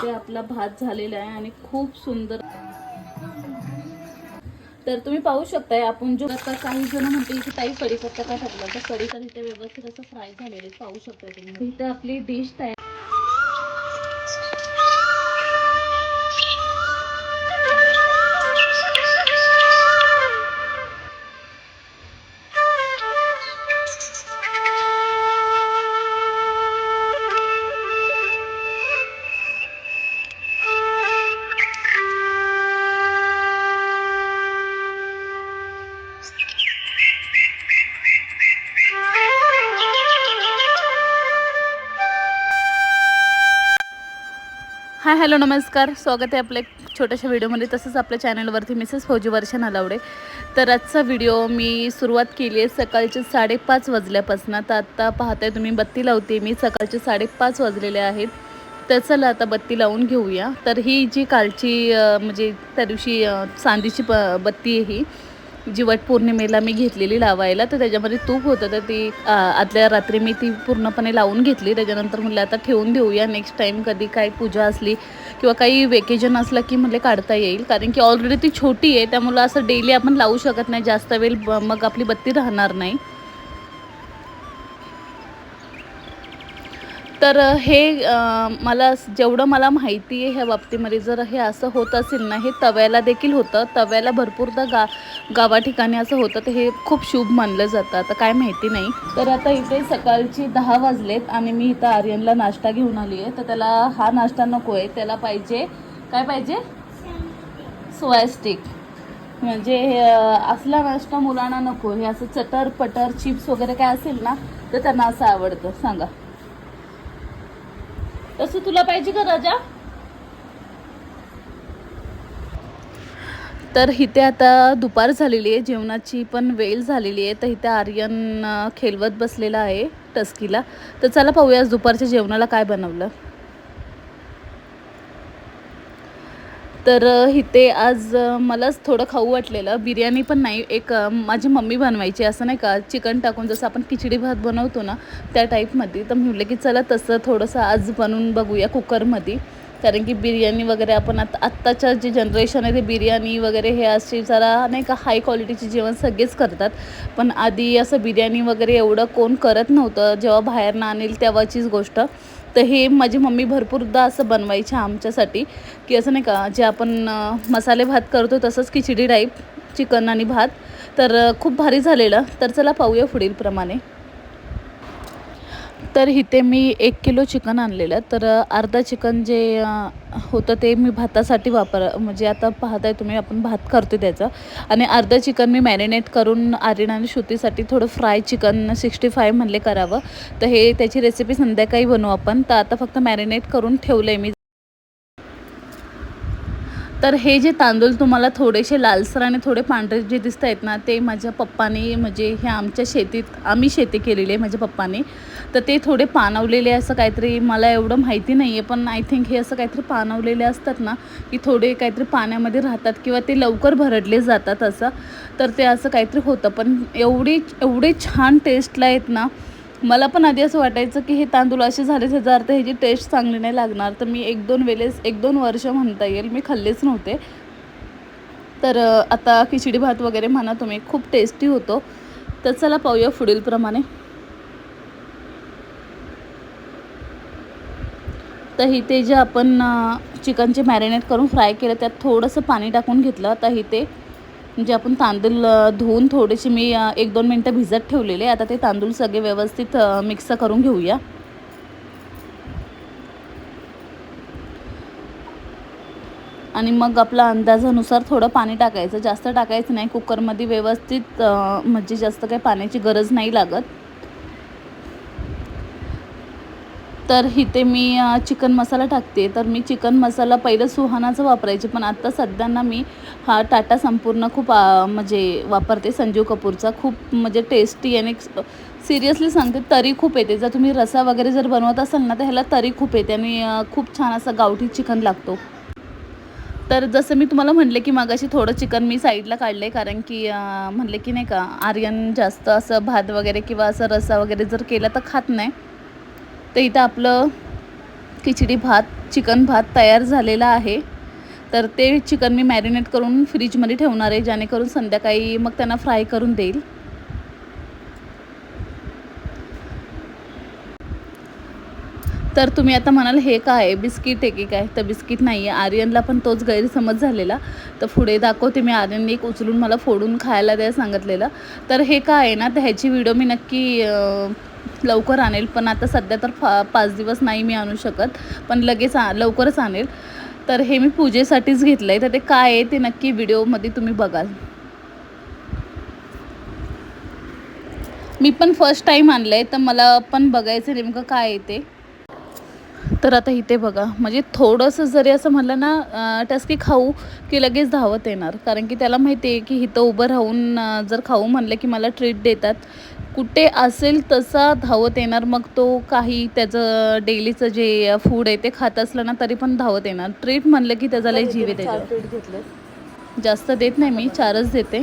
इथे आपला भात झालेला आहे आणि खूप सुंदर. तर तुम्ही पाहू शकताय आपण जो आता काही जण म्हणते इथे ताई कढीपत्ता का टाकला? तर कढी तर इथे व्यवस्थित असं फ्राय झालेले आहे. पाहू शकताय तुम्ही. इथे आपली डिश तयार हाय हॅलो नमस्कार. स्वागत आहे आपल्या एक छोट्याशा व्हिडिओमध्ये. तसंच आपल्या चॅनलवरती मिसेस फौजी वर्षन अलावडे तर आजचा व्हिडिओ मी सुरुवात केली आहे सकाळचे साडेपाच वाजल्यापासून. तर आत्ता पाहताय तुम्ही बत्ती लावते मी. सकाळचे साडेपाच वाजलेले आहेत. तर चला आता बत्ती लावून घेऊया. तर ही जी कालची म्हणजे त्या दिवशी अं, चांदीची प बत्ती आहे ही जी पौर्णिमेला मी घेतलेली लावायला तर त्याच्यामध्ये तूप होतं तर ती आदल्या रात्री मी ती पूर्णपणे लावून घेतली. त्याच्यानंतर म्हणलं आता ठेवून देऊया नेक्स्ट टाईम कधी काय पूजा असली किंवा काही वेकेजन असलं की म्हणले काढता येईल. कारण की ऑलरेडी ती छोटी आहे त्यामुळं असं डेली आपण लावू शकत नाही जास्त वेळ ब- मग आपली बत्ती राहणार नाही. तर हे मला जेवढं मला माहिती आहे ह्या बाबतीमध्ये जर हे असं होत असेल ना हे तव्याला देखील होतं. तव्याला भरपूरदा गा गावा ठिकाणी असं होतं तर हे खूप शुभ मानलं जातं. आता काय माहिती नाही. तर आता इथे सकाळची दहा वाजलेत आणि मी इथं आर्यनला नाश्ता घेऊन आली आहे. तर त्याला हा नाश्ता नको आहे. त्याला पाहिजे काय पाहिजे? Soya stick. म्हणजे असला नाश्ता मुलांना नको. हे असं चटर पटर चिप्स वगैरे काय असेल ना तर त्यांना असं आवडतं. सांगा. तसं तुला पाहिजे का राजा? तर इथे आता दुपार झालेली आहे जेवणाची पण वेळ झालेली आहे. तर इथे आर्यन खेलवत खेळवत बसलेला आहे टस्कीला. तर चला पाहूया आज दुपारच्या जेवणाला काय बनवलं. तर इथे आज मलाच थोडं खाऊ वाटलेलं. बिर्याणी पण नाही एक माझी मम्मी बनवायची असं नाही का चिकन टाकून जसं आपण खिचडी भात बनवतो ना त्या टाईपमध्ये. तर म्हटलं की चला तसं थोडंसं आज बनवून बघूया कुकरमध्ये. कारण की बिर्याणी वगैरे आपण आता आत्ताच्या जे जनरेशन आहे ते बिर्याणी वगैरे हे असे जरा नाही का हाय क्वालिटीचे जेवण सगळेच करतात. पण आधी असं बिर्याणी वगैरे एवढं कोण करत नव्हतं. जेव्हा बाहेरनं आणेल तेव्हाचीच गोष्ट. तर हे माझी मम्मी भरपूरदा असं बनवायची आमच्यासाठी की असं नाही का जे आपण मसाले भात करतो तसंच खिचडी टाईप चिकन आणि भात. तर खूप भारी झालेलं. तर चला पाहूया पुढील प्रमाणे तर इथे मी एक किलो चिकन आणलेलं तर अर्धा चिकन जे होतं ते मी भातासाठी वापर म्हणजे आता पाहताय तुम्ही आपण भात करतो त्याचा. आणि अर्धं चिकन मी मॅरिनेट करून आर्यन आणि श्रुतीसाठी थोडं फ्राय चिकन सिक्स्टी फाय म्हणले करावं. तर हे त्याची रेसिपी संध्याकाळी बनवू आपण. तर आता फक्त मॅरिनेट करून ठेवलं आहे मी. तर हे जे तांदूळ तुम्हाला थोडेसे लालसर आणि थोडे पांढरे जे दिसत आहेत ना ते माझ्या पप्पाने म्हणजे हे आमच्या शेतीत आम्ही शेती केलेली आहे माझ्या पप्पाने. तर ते थोडे पानवलेले असं काहीतरी मला एवढं माहिती नाही आहे पण आय थिंक हे असं काहीतरी पानवलेले असतात ना की थोडे काहीतरी पाण्यामध्ये राहतात किंवा ते लवकर भरडले जातात असं. तर ते असं काहीतरी होतं पण एवढी एवढे छान टेस्टला आहेत ना मला पण आधी असं वाटायचं की हे तांदूळ असे झाले त्याचा अर्थ ह्याची टेस्ट चांगली नाही लागणार तर मी एक दोन वेळेस एक दोन वर्ष म्हणता येईल मी खाल्लेच नव्हते. तर आता खिचडी भात वगैरे म्हणा तुम्ही खूप टेस्टी होतो. तर चला पाहूया पुढील प्रमाणे. तर इथे जे आपण चिकनचे मॅरिनेट करून फ्राय केलं त्यात थोडंसं पाणी टाकून घेतलं. तर इथे म्हणजे आपण तांदूळ धुवून थोडेसे मी एक दोन मिनटं भिजत ठेवलेले आता ते तांदूळ सगळे व्यवस्थित मिक्स करून घेऊया. आणि मग आपला अंदाजानुसार थोडं पाणी टाकायचं. जास्त टाकायचं नाही. कुकरमध्ये व्यवस्थित म्हणजे जास्त काही पाण्याची गरज नाही लागत. तर इथे मी चिकन मसाला टाकते. तर मी चिकन मसाला पहिलं सुहानाचा वापरायचे पण आत्ता सध्यांना मी हा टाटा संपूर्ण खूप म्हणजे वापरते संजीव कपूरचा. खूप म्हणजे टेस्टी आणि सिरियसली सांगते तरी खूप येते. जर तुम्ही रसा वगैरे जर बनवत असाल ना तर ह्याला तरी खूप येते आणि खूप छान असा गावठी चिकन लागतो. तर जसं मी तुम्हाला म्हणले की मागाशी थोडं चिकन मी साईडला काढलं आहे कारण की म्हणले की नाही का आर्यन जास्त असं भात वगैरे किंवा असं रसा वगैरे जर केला तर खात नाही. तर इथं आपलं खिचडी भात चिकन भात तयार झालेला आहे. तर ते चिकन मी मॅरिनेट करून फ्रीजमध्ये ठेवणार आहे जेणेकरून संध्याकाळी मग त्यांना फ्राय करून देईल. तर तुम्ही आता म्हणाल हे काय आहे? बिस्किट आहे की काय? तर बिस्किट नाही आहे. आर्यनला पण तोच गैरसमज झालेला. तर पुढे दाखवते मी आर्यनने एक उचलून मला फोडून खायला द्या सांगितलेलं. तर हे काय आहे ना तर ह्याची व्हिडिओ मी नक्की लवकर आणेल. पण आता सध्या तर फा पाच दिवस नाही मी आणू शकत. पण लगेच आ लवकरच आणेल. तर हे मी पूजेसाठीच घेतलं आहे तर ते काय आहे ते नक्की व्हिडिओमध्ये तुम्ही बघाल. मी पण फर्स्ट टाईम आणलं आहे तर मला पण बघायचं नेमकं काय आहे ते. तर आता इथे बघा. म्हणजे थोडंसं जरी असं म्हणलं ना टस्की खाऊ की लगेच धावत येणार. कारण की त्याला माहिती आहे की इथं उभं राहून जर खाऊ म्हणलं की मला ट्रीट देतात. कुठे असेल तसा धावत येणार. मग तो काही त्याचं डेलीचं जे फूड आहे ते खात असलं ना तरी पण धावत येणार. ट्रीट म्हणलं की त्याचा लय जीव त्याच्यावर. घेतले जास्त देत नाही मी चारच देते.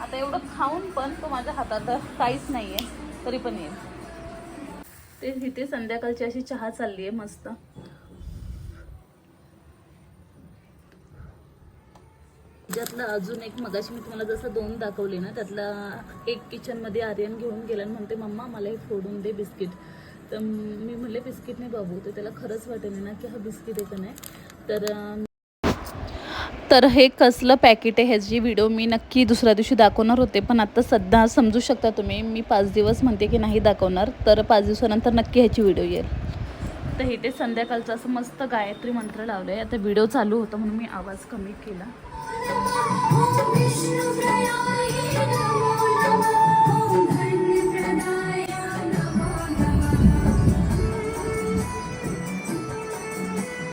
आता एवढं खाऊन पण तो माझ्या हातात काहीच नाही आहे तरी पण येईल. ते इथे संध्याकाळची अशी चहा चालली आहे मस्त. त्यातलं अजून एक मगाशी मी तुम्हाला जसं दोन दाखवले ना त्यातला एक किचनमध्ये आर्यन घेऊन गेला आणि म्हणते मम्मा मला हे फोडून दे बिस्किट. तर मी म्हणले बिस्किट नाही बाबू. तर त्याला खरंच वाटेल ना की हा बिस्किट आहे का नाही. तर तर हे कसलं पॅकेट आहे ह्याची व्हिडिओ मी नक्की दुसऱ्या दिवशी दाखवणार होते पण आता सध्या समजू शकता तुम्ही मी पाच दिवस म्हणते की नाही दाखवणार तर पाच दिवसानंतर नक्की ह्याची व्हिडिओ येईल. तर हे ते संध्याकाळचं असं मस्त गायत्री मंत्र लावलं आहे आता व्हिडिओ चालू होता म्हणून मी आवाज कमी केला.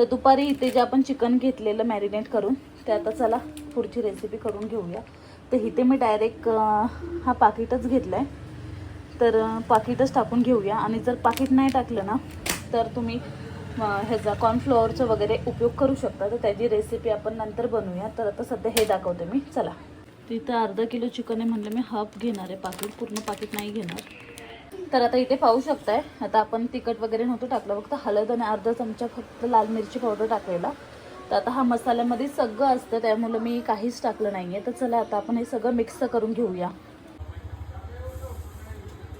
तर दुपारी इथे जे आपण चिकन घेतलेलं मॅरिनेट करून ते आता चला पुढची रेसिपी करून घेऊया. तर इथे मी डायरेक्ट हा पाकिटच घेतला आहे तर पाकिटच टाकून घेऊया. आणि जर पाकिट नाही टाकलं ना तर तुम्ही ह्याचा कॉर्नफ्लॉवरचा वगैरे उपयोग करू शकता. तर त्याची रेसिपी आपण नंतर बनवूया. तर आता सध्या हे दाखवते मी. चला. तिथं अर्धा किलो चिकन आहे म्हणलं मी. हाफ घेणार आहे पाकिट. पूर्ण पाकिट नाही घेणार. तर आता इथे पाहू शकताय. आता आपण तिखट वगैरे नव्हतं टाकलं. फक्त हळद आणि अर्धा चमचा फक्त लाल मिरची पावडर टाकलेला. तर आता हा मसाल्यामध्ये सगळं असतं. त्यामुळं मी काहीच टाकलं नाही आहे तर चला आता आपण हे सगळं मिक्स करून घेऊया.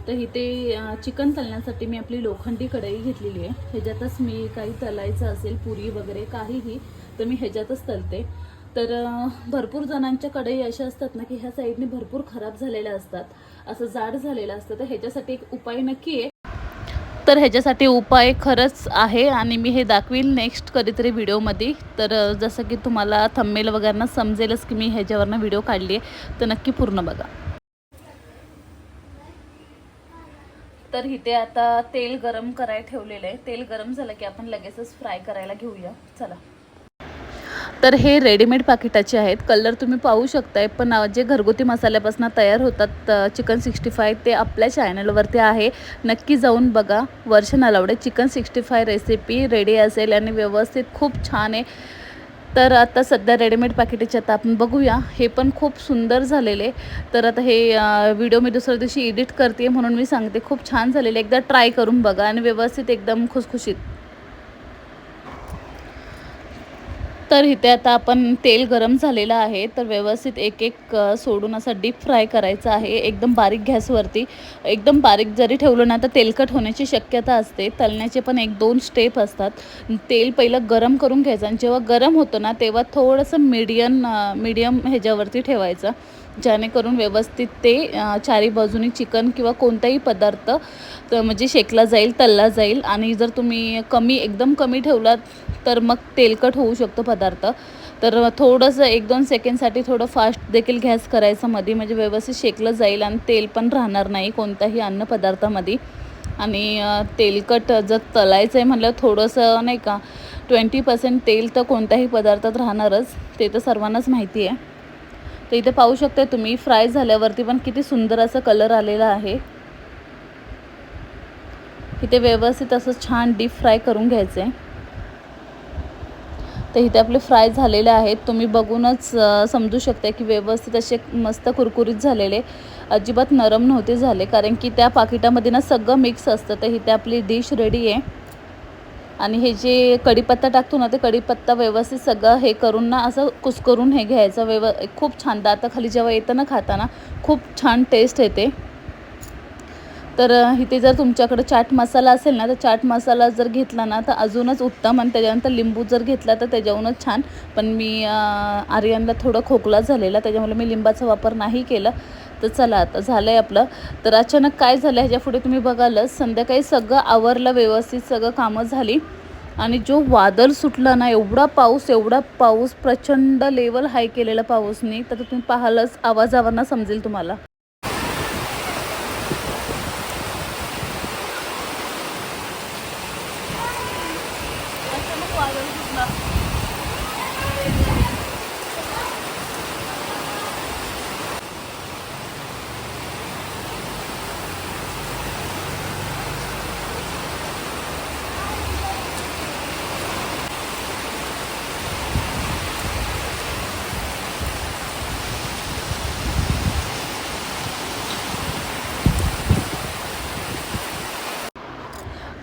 तर इथे चिकन तलण्यासाठी मी आपली लोखंडी कढई घेतलेली आहे. ह्याच्यातच मी काही तलायचं असेल पुरी वगैरे काहीही तर मी ह्याच्यातच तलते. तर भरपूर जणांच्या कढई अशा असतात ना की ह्या साईडने भरपूर खराब झालेल्या असतात. असं जाड झालेलं असतं. तर ह्याच्यासाठी एक उपाय नक्की आहे. तर ह्याच्यासाठी उपाय खरंच आहे आणि मी हे दाखवील नेक्स्ट कधीतरी व्हिडिओमध्ये. तर जसं की तुम्हाला थंबेल वगैरे समजेलच की मी ह्याच्यावरनं व्हिडिओ काढली आहे. तर नक्की पूर्ण बघा. तर इथे आता तेल गरम करायला ठेवलेलं आहे. तेल गरम झालं की आपण लगेचच फ्राय करायला घेऊया. चला. तर हे रेडीमेड पाकिटाचे आहेत. कलर तुम्ही पाहू शकताय पण जे घरगुती मसाल्यापासून तयार होतात चिकन सिक्स्टी फाय ते आपल्या चॅनलवरती आहे. नक्की जाऊन बघा. Varsha Nalawade chicken sixty five recipe ready असेल आणि व्यवस्थित खूप छान आहे. तर आता सध्या रेडीमेड पाकिटाचे आता आपण बघूया. हे पण खूप सुंदर झालेले. तर आता हे व्हिडिओ मी दुसऱ्या दिवशी एडिट करते म्हणून मी सांगते. खूप छान झालेले. एकदा ट्राय करून बघा आणि व्यवस्थित एकदम खुसखुशीत. तर इथे आता आपण तेल गरम झालेलं आहे तर व्यवस्थित एक एक सोडून असं डीप फ्राय करायचं आहे. एकदम बारीक गॅसवरती. एकदम बारीक जरी ठेवलं ना तर तेलकट होण्याची शक्यता असते. तळण्याचे पण एक दोन स्टेप असतात. तेल पहिलं गरम करून घ्यायचं आणि जेव्हा गरम होतं ना तेव्हा थोडंसं मीडियम मीडियम ह्याच्यावरती ठेवायचं. जेणेकरून व्यवस्थित ते चारी बाजूनी चिकन किंवा कोणताही पदार्थ म्हणजे शेकला जाईल तळला जाईल. आणि जर तुम्ही कमी एकदम कमी ठेवलात तर मग तेलकट होऊ शकतो पदार्थ. तर थोडंसं एक दोन सेकंडसाठी थोडं फास्ट देखील गॅस करायचं मध्ये म्हणजे व्यवस्थित शेकलं जाईल आणि तेल पण राहणार नाही कोणत्याही अन्नपदार्थामध्ये आणि तेलकट जर तलायचं आहे म्हटलं थोडंसं नाही का ट्वेंटी पर्सेंट तेल तर कोणत्याही पदार्थात राहणारच. ते तर सर्वांनाच माहिती आहे. तर इथे पाहू शकता तुम्ही फ्राय झाल्यावरती पण किती सुंदर असा कलर आलेला आहे. इथे व्यवस्थित असं छान डीप फ्राय करून घ्यायचं आहे तर इथे आपले फ्राय झालेले आहेत. तुम्ही बघूनच समजू शकता की व्यवस्थित असे मस्त कुरकुरीत झालेले. अजिबात नरम नव्हते झाले कारण की त्या पाकिटामध्ये ना सगळं मिक्स असतं. तर इथे आपली डिश रेडी आहे. आणि हे जे कढीपत्ता टाकतो ना ते कढीपत्ता व्यवस्थित सगळं हे करून ना असं कुस्करून हे घ्यायचं. व्यव खूप छान. दाताखाली जेव्हा येतं ना खाताना खूप छान टेस्ट येते. तर इथे जर तुमच्याकडं चाट मसाला असेल ना तर चाट मसाला जर घेतला ना तर अजूनच उत्तम आणि त्याच्यानंतर लिंबू जर घेतला तर त्याच्याहूनच छान. पण मी आर्यनला थोडं खोकला झालेला त्याच्यामुळे मी लिंबाचा वापर नाही केला. तर चला आता झालं आहे आपलं. तर अचानक काय झालं ह्याच्या पुढे तुम्ही बघालच. संध्याकाळी सगळं आवरलं व्यवस्थित सगळं कामं झाली. आणि जो वादळ सुटला ना एवढा पाऊस एवढा पाऊस प्रचंड लेवल हाय केलेला पाऊसने तर तुम्ही पाहालच आवाजावरनं समजेल तुम्हाला.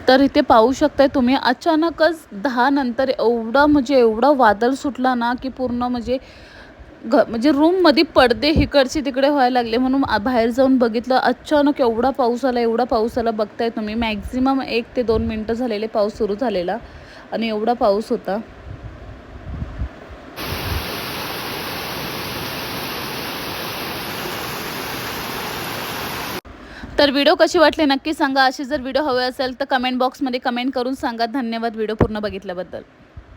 तर इथे पाहू शकताय तुम्ही अचानकच दहा नंतर एवढा म्हणजे एवढा वादळ सुटला ना की पूर्ण म्हणजे घ म्हणजे रूममध्ये पडदे इकडचे तिकडे व्हायला लागले. म्हणून बाहेर जाऊन बघितलं अचानक एवढा पाऊस आला एवढा पाऊस आला. बघताय तुम्ही मॅक्झिमम एक ते दोन मिनटं झालेले पाऊस सुरू झालेला आणि एवढा पाऊस होता. तर व्हिडिओ कशी वाटली नक्की सांगा. अशी जर व्हिडिओ हवे असेल तर कमेंट बॉक्समध्ये कमेंट करून सांगा. धन्यवाद व्हिडिओ पूर्ण बघितल्याबद्दल.